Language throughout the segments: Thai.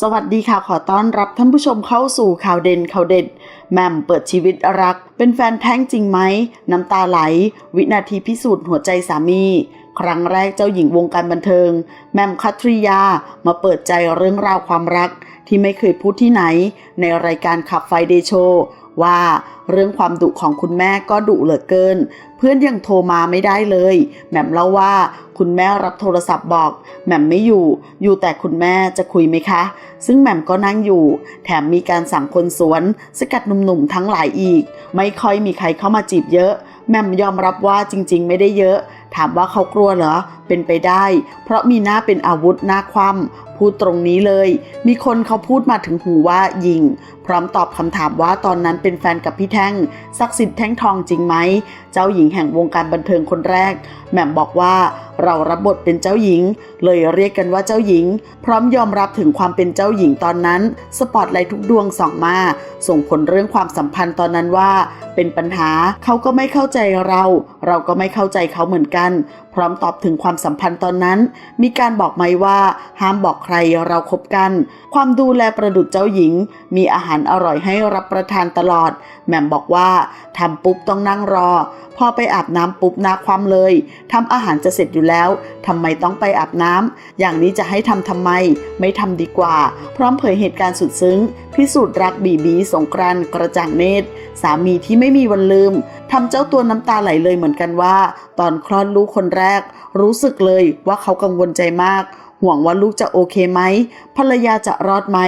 สวัสดีค่ะ ขอต้อนรับท่านผู้ชมเข้าสู่ข่าวเด่นข่าวเด็ดแหม่มเปิดชีวิตรัก เป็นแฟนแท้งจริงไหม น้ำตาไหล วินาทีพิสูจน์หัวใจสามี ครั้งแรกเจ้าหญิงวงการบันเทิงแหม่มคัตริยา มาเปิดใจเรื่องราวความรัก ที่ไม่เคยพูดที่ไหน ในรายการขับไฟเดโชว่าเรื่องความดุของคุณแม่ก็ดุเหลือเกิน เพื่อนยังโทรมาไม่ได้เลยแหม่มเล่าว่าคุณแม่รับโทรศัพท์บอกแหม่มไม่อยู่ อยู่แต่คุณแม่จะคุยไหมคะ ซึ่งแหม่มก็นั่งอยู่ แถมมีการสั่งคนสวน สกัดหนุ่มๆทั้งหลายอีก ไม่ค่อยมีใครเข้ามาจีบเยอะแหม่มยอมรับว่าจริงๆ ไม่ได้เยอะ ถามว่าเขากลัวเหรอ เป็นไปได้ เพราะมีหน้าเป็นอาวุธหน้าคว่ำพูดตรงนี้เลย มีคนเขาพูดมาถึงหูว่ายิง พร้อมตอบคำถามว่าตอนนั้นเป็นแฟนกับพี่แท่งศักดิ์สิทธิ์แท่งทองจริงไหม เจ้าหญิงแห่งวงการบันเทิงคนแรก แหม่มบอกว่าเรารับบทเป็นเจ้าหญิง เลยเรียกกันว่าเจ้าหญิง พร้อมยอมรับถึงความเป็นเจ้าหญิงตอนนั้นสปอตไลท์ทุกดวงส่องมา ส่งผลเรื่องความสัมพันธ์ตอนนั้นว่า เป็นปัญหาเขาก็ไม่เข้าใจเรา เราก็ไม่เข้าใจเขาเหมือนกันพร้อมตอบถึงความสัมพันธ์ตอนนั้น มีการบอกไหมว่าห้ามบอกใครเราคบกัน ความดูแลประดุจเจ้าหญิง มีอาหารอร่อยให้รับประทานตลอดแหม่มบอกว่าทำปุ๊บต้องนั่งรอ พอไปอาบน้ำปุ๊บนาความเลยทำอาหารจะเสร็จอยู่แล้วทำไมต้องไปอาบน้ำอย่างนี้จะให้ทำทำไม ไม่ทำดีกว่า พร้อมเผยเหตุการณ์สุดซึ้ง พิสูจน์รักบีบีสงกรานกระจ่างเนตร สามีที่ไม่มีวันลืมทำเจ้าตัวน้ำตาไหลเลยเหมือนกันว่า ตอนคลอดลูกคนแรก รู้สึกเลยว่าเขากังวลใจมาก ห่วงว่าลูกจะโอเคไหมภรรยาจะรอดไหม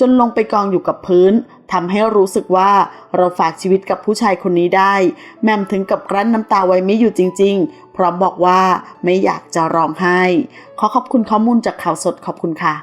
จนลงไปกองอยู่กับพื้นทำให้รู้สึกว่าเราฝากชีวิตกับผู้ชายคนนี้ได้ แม่มถึงกับกลั้นน้ำตาไว้ไม่อยู่จริง ๆ พร้อมบอกว่าไม่อยากจะร้องไห้ ขอขอบคุณข้อมูลจากข่าวสดขอบคุณค่ะ